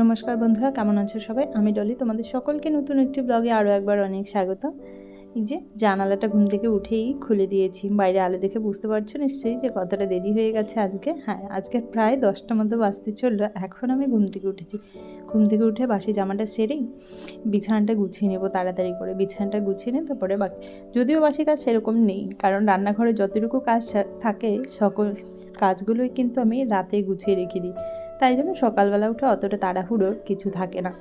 নমস্কার বন্ধুরা, কেমন আছো সবাই? আমি ডলি, তোমাদের সকলকে নতুন একটি ব্লগে আরও একবার অনেক স্বাগত। এই যে জানালাটা ঘুম থেকে উঠেই খুলে দিয়েছি, বাইরে আলো দেখে বুঝতে পারছ নিশ্চয়ই যে কতটা দেরি হয়ে গেছে আজকে। হ্যাঁ আজকে প্রায় দশটা মতো বাজতে চলল, এখন আমি ঘুম থেকে উঠেছি। ঘুম থেকে উঠে বাসি জামাটা সেরেই বিছানাটা গুছিয়ে নেব তাড়াতাড়ি করে। বিছানাটা গুছিয়ে নিয়ে তারপরে বাকি যদিও বাসি কাজ সেরকম নেই, কারণ রান্নাঘরে যতটুকু কাজ থাকে, সকল কাজগুলোই কিন্তু আমি রাতে গুছিয়ে রেখে দিই। তাই জন্য সকালবেলা উঠে অতটা তাড়াহুড়োর কিছু থাকে না।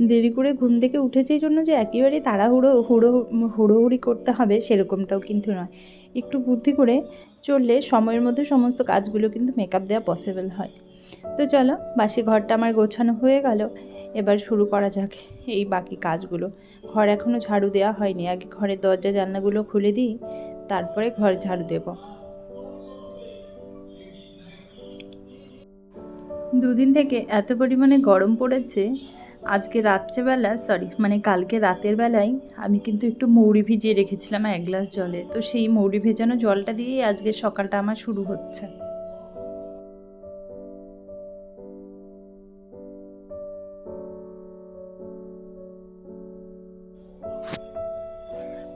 দেরি করে ঘুম থেকে উঠেছে জন্য যে একেবারে তাড়াহুড়ো হুড়ো হুড়োহুড়ি করতে হবে সেরকমটাও কিন্তু নয়। একটু বুদ্ধি করে চললে সময়ের মধ্যে সমস্ত কাজগুলো কিন্তু মেকআপ দেওয়া পসিবল হয়। তো চলো, বাসি ঘরটা আমার গোছানো হয়ে গেল। এবার শুরু করা যাক এই বাকি কাজগুলো। ঘর এখনও ঝাড়ু দেওয়া হয়নি। আগে ঘরের দরজা জানলাগুলো খুলে দিই, তারপরে ঘর ঝাড়ু দেবো। দুদিন থেকে এত পরিমাণে গরম পড়েছে, আজকে রাত্রেবেলা সরি মানে কালকে রাতের বেলায় আমি কিন্তু একটু মৌরি ভিজিয়ে রেখেছিলাম এক গ্লাস জলে। তো সেই মৌরি ভেজানো জলটা দিয়েই আজকে সকালটা আমার শুরু হচ্ছে।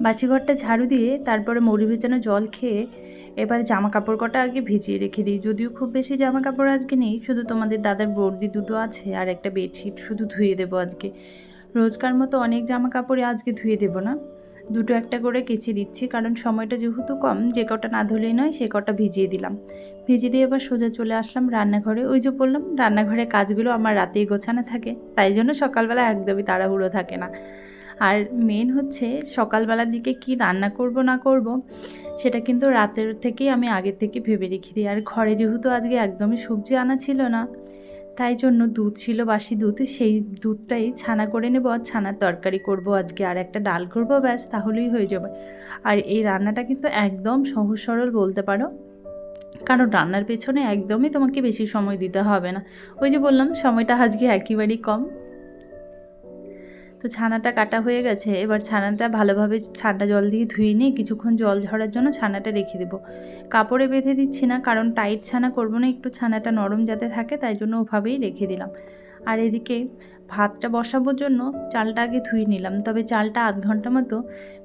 বাসিঘরটা ঝাড়ু দিয়ে তারপরে মৌরি ভেজানো জল খেয়ে এবার জামা কাপড় কটা আগে ভিজিয়ে রেখে দিই। যদিও খুব বেশি জামা কাপড় আজকে নেই, শুধু তোমাদের দাদার বর্দি দুটো আছে আর একটা বেডশিট শুধু ধুয়ে দেবো আজকে। রোজকার মতো অনেক জামা কাপড়ে আজকে ধুয়ে দেবো না। দুটো একটা করে কেচে দিচ্ছি, কারণ সময়টা যেহেতু কম, যে কটা না ধুলেই নয় সে কটা ভিজিয়ে দিলাম। ভিজিয়ে দিয়ে এবার সোজা চলে আসলাম রান্নাঘরে। ওই যে বললাম রান্নাঘরে কাজগুলো আমার রাতেই গোছানো থাকে, তাই জন্য সকালবেলা একদমই তাড়াহুড়ো থাকে না। আর মেন হচ্ছে সকালবেলার দিকে কি রান্না করব না করব, সেটা কিন্তু রাতের থেকেই আমি আগের থেকে ভেবে রেখে দিই আর ঘরে যেহেতু আজকে একদমই সবজি আনা ছিল না, তাই জন্য দুধ ছিল, বাসি দুধ, সেই দুধটাই ছানা করে নেব আর ছানার তরকারি করব আজকে। আর একটা ডাল করব, ব্যাস, তাহলেই হয়ে যাবে। আর এই রান্নাটা কিন্তু একদম সহজ সরল বলতে পারো। কারণ রান্নার পেছনে একদমই তোমাকে বেশি সময় দিতে হবে না। ওই যে বললাম, সময়টা আজকে একেবারেই কম। তো ছানাটা কাটা হয়ে গেছে। এবার ছানাটা ভালোভাবে ঠান্ডা জল দিয়ে ধুয়ে নিয়ে কিছুক্ষণ জল ঝরার জন্য ছানাটা রেখে দেবো। কাপড়ে বেঁধে দিচ্ছি না, কারণ টাইট ছানা করব না, একটু ছানাটা নরম যাতে থাকে, তাই জন্য ওভাবেই রেখে দিলাম। আর এদিকে ভাতটা বসাবোর জন্য চালটা আগে ধুয়ে নিলাম, তবে চালটা আধ ঘণ্টা মতো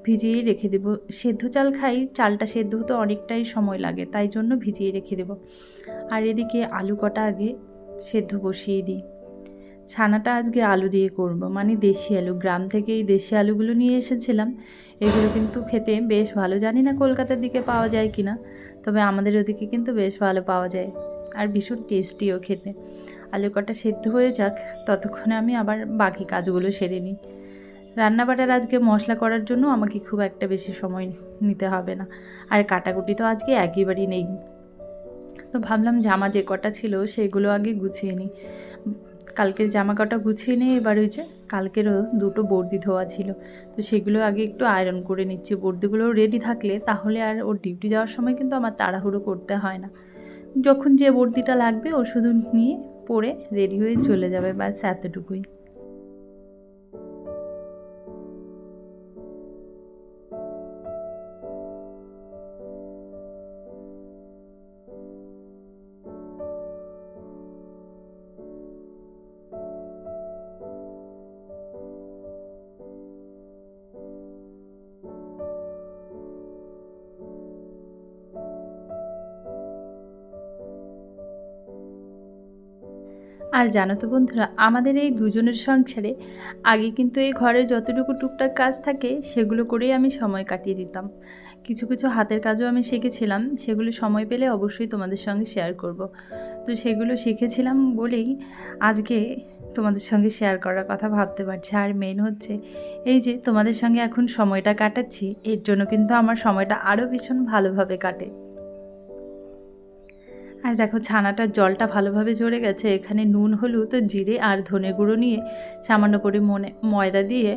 ভিজিয়েই রেখে দেবো। সেদ্ধ চাল খাই, চালটা সেদ্ধ হতে অনেকটাই সময় লাগে, তাই জন্য ভিজিয়ে রেখে দেবো। আর এদিকে আলু কটা আগে সেদ্ধ বসিয়ে দিই। ছানাটা আজকে আলু দিয়ে করব। মানে দেশি আলু। গ্রাম থেকে এই দেশি আলুগুলো নিয়ে এসেছিলাম। এগুলো কিন্তু খেতে বেশ ভালো। জানি না কলকাতার দিকে পাওয়া যায় কি না তবে আমাদের ওদিকে কিন্তু বেশ ভালো পাওয়া যায়। আর ভীষণ টেস্টিও খেতে। আলু কটা সেদ্ধ হয়ে যাক, ততক্ষণে আমি আবার বাকি কাজগুলো সেরে নিই। রান্নাবাটার আজকে মশলা করার জন্য আমাকে খুব একটা বেশি সময় নিতে হবে না। আর কাটাকুটি তো আজকে একেবারেই নেই। তো ভাবলাম জামা যে কটা ছিল, সেগুলো আগে গুছিয়ে নিই। কালকের জামা কাটা গুছিয়ে নিয়ে এবার ওই যে কালকেরও দুটো বর্দি ধোয়া ছিল। তো সেগুলো আগে একটু আয়রন করে নিচ্ছি। বর্দিগুলো রেডি থাকলে তাহলে আর ওর ডিউটি যাওয়ার সময় কিন্তু আমার তাড়াহুড়ো করতে হয় না। যখন যে বর্দিটা লাগবে ও শুধু নিয়ে পরে রেডি হয়ে চলে যাবে ব্যাস এতটুকুই। আর জানো তো বন্ধুরা, আমাদের এই দুজনের সংসারে আগে কিন্তু এই ঘরে যতটুকু টুকটাক কাজ থাকে, সেগুলো করেই আমি সময় কাটিয়ে দিতাম। কিছু কিছু হাতের কাজও আমি শিখেছিলাম, সেগুলো সময় পেলে অবশ্যই তোমাদের সঙ্গে শেয়ার করব। তো সেগুলো শিখেছিলাম বলেই আজকে তোমাদের সঙ্গে শেয়ার করার কথা ভাবতে পারছি। আর মেন হচ্ছে, এই যে তোমাদের সঙ্গে এখন সময়টা কাটাচ্ছি, এর জন্য কিন্তু আমার সময়টা আরও ভীষণ ভালোভাবে কাটে। আর দেখো ছানাটার জলটা ভালোভাবে ঝরে গেছে, এখানে নুন, হলুদ, জিরে আর ধনে গুঁড়ো নিয়ে সামান্য করে মনে ময়দা দিয়ে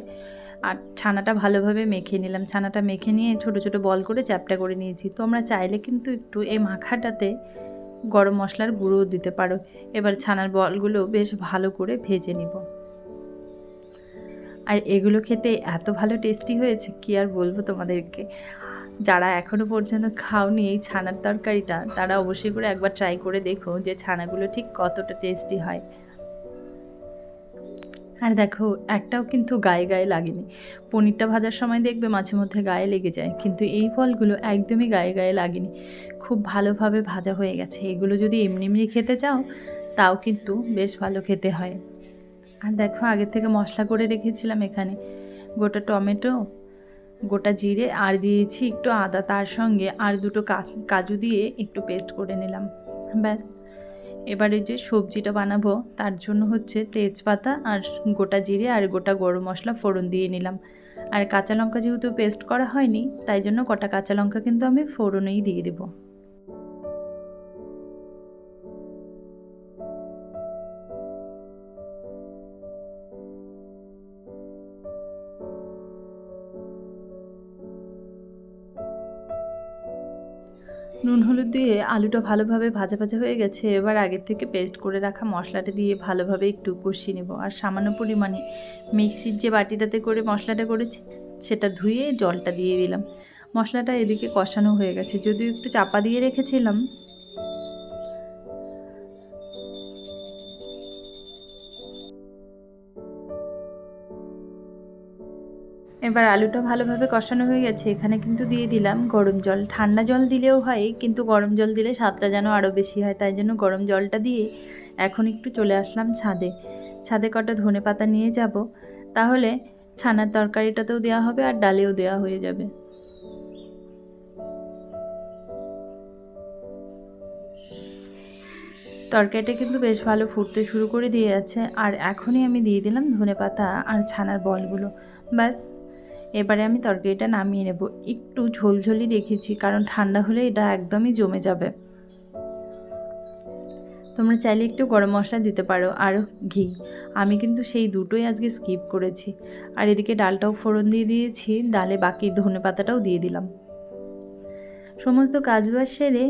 আর ছানাটা ভালোভাবে মেখে নিলাম। ছানাটা মেখে নিয়ে ছোট ছোট বল করে চ্যাপটা করে নিয়েছি। তোমরা চাইলে কিন্তু একটু এই মাখাটাতে গরম মশলার গুঁড়োও দিতে পারো। এবার ছানার বলগুলো বেশ ভালো করে ভেজে নিব। আর এগুলো খেতে এত ভালো টেস্টি হয়েছে, কি আর বলব তোমাদেরকে? যারা এখনও পর্যন্ত খাওনি এই ছানার তরকারিটা, তারা অবশ্যই করে একবার ট্রাই করে দেখো যে ছানাগুলো ঠিক কতটা টেস্টি হয়। আর দেখো, একটাও কিন্তু গায়ে গায়ে লাগেনি। পনিরটা ভাজার সময় দেখবে মাঝে মধ্যে গায়ে লেগে যায়, কিন্তু এই ফলগুলো একদমই গায়ে গায়ে লাগেনি। খুব ভালোভাবে ভাজা হয়ে গেছে। এগুলো যদি এমনি এমনি খেতে চাও, তাও কিন্তু বেশ ভালো খেতে হয়। আর দেখো আগে থেকে মশলা করে রেখেছিলাম এখানে। গোটা টমেটো গোটা জিরে আর দিয়েছি একটু আদা, তার সঙ্গে আর দুটো কাজু দিয়ে একটু পেস্ট করে নিলাম। ব্যাস। এবারে যে সবজিটা বানাবো, তার জন্য হচ্ছে তেজপাতা আর গোটা জিরে আর গোটা গরম মশলা ফোড়ন দিয়ে নিলাম। আর কাঁচা লঙ্কা যেহেতু পেস্ট করা হয়নি, তাই জন্য কটা কাঁচা লঙ্কা কিন্তু আমি ফোড়নেই দিয়ে দেবো। নুন, হলুদ দিয়ে আলুটা ভালোভাবে ভাজা ভাজা হয়ে গেছে। এবার আগের থেকে পেস্ট করে রাখা মশলাটা দিয়ে ভালোভাবে একটু কষিয়ে নেব। আর সামান্য পরিমাণে মিক্সির যে বাটিটাতে করে মশলাটা করেছি, সেটা ধুয়ে জলটা দিয়ে দিলাম। মশলাটা এদিকে কষানো হয়ে গেছে। যদিও একটু চাপা দিয়ে রেখেছিলাম এবার আলুটা ভালোভাবে কষানো হয়ে গেছে। এখানে কিন্তু দিয়ে দিলাম গরম জল। ঠান্ডা জল দিলেও হয়, কিন্তু গরম জল দিলে স্বাদটা যেন আরও বেশি হয়। তাই জন্য গরম জলটা দিয়ে এখন একটু চলে আসলাম ছাদে। ছাদে কটা ধনে পাতা নিয়ে যাব। তাহলে ছানার তরকারিটাতেও দেওয়া হবে আর ডালেও দেওয়া হয়ে যাবে। তরকারিটা কিন্তু বেশ ভালো ফুটতে শুরু করে দিয়ে যাচ্ছে আর এখনই আমি দিয়ে দিলাম ধনে পাতা আর ছানার বলগুলো। ব্যাস। এবারে আমি তরকারিটা নামিয়ে নেব। একটু ঝোলঝোলই রেখেছি, কারণ ঠান্ডা হলে এটা একদমই জমে যাবে। তোমরা চাইলে একটু গরম মশলা দিতে পারো, আর ঘি। আমি কিন্তু সেই দুটোই আজকে স্কিপ করেছি। আর এদিকে ডালটাও ফোড়ন দিয়ে দিয়েছি, ডালে বাকি ধনে পাতাটাও দিয়ে দিলাম। সমস্ত কাজবাজ সেরে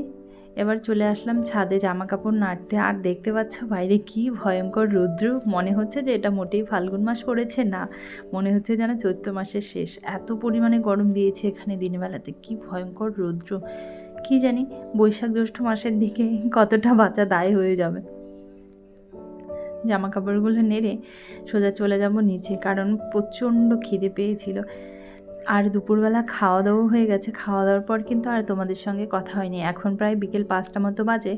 এবার চলে আসলাম ছাদে জামা কাপড় নাড়তে। আর দেখতে পাচ্ছ বাইরে কি ভয়ঙ্কর রৌদ্র? মনে হচ্ছে যে এটা মোটেই ফাল্গুন মাস পড়েছে না। মনে হচ্ছে যেন চৈত্র মাসের শেষ। এত পরিমাণে গরম দিয়েছে এখানে দিনবেলাতে। কি ভয়ঙ্কর রৌদ্র। কি জানি বৈশাখ জ্যৈষ্ঠ মাসের দিকে কতটা বাচ্চা দায় হয়ে যাবে। জামা কাপড়গুলো নেড়ে সোজা চলে যাব নিচে। কারণ প্রচণ্ড খিদে পেয়েছিল। আর দুপুরবেলা খাওয়া দাওয়া হয়ে গেছে। খাওয়া দাওয়ার পর কিন্তু আর তোমাদের সঙ্গে কথা হয়নি। এখন প্রায় বিকেল পাঁচটা মতো বাজে,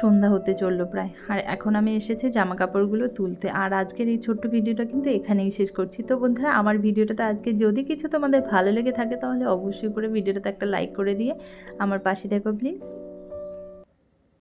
সন্ধ্যা হতে চলল প্রায়। আর এখন আমি এসেছি জামা কাপড়গুলো তুলতে। আর আজকের এই ছোট্ট ভিডিওটা কিন্তু এখানেই শেষ করছি। তো বন্ধুরা, আমার ভিডিওটাতে আজকে যদি কিছু তোমাদের ভালো লেগে থাকে, তাহলে অবশ্যই করে ভিডিওটাতে একটা লাইক করে দিয়ে আমার পাশে দেখো প্লিজ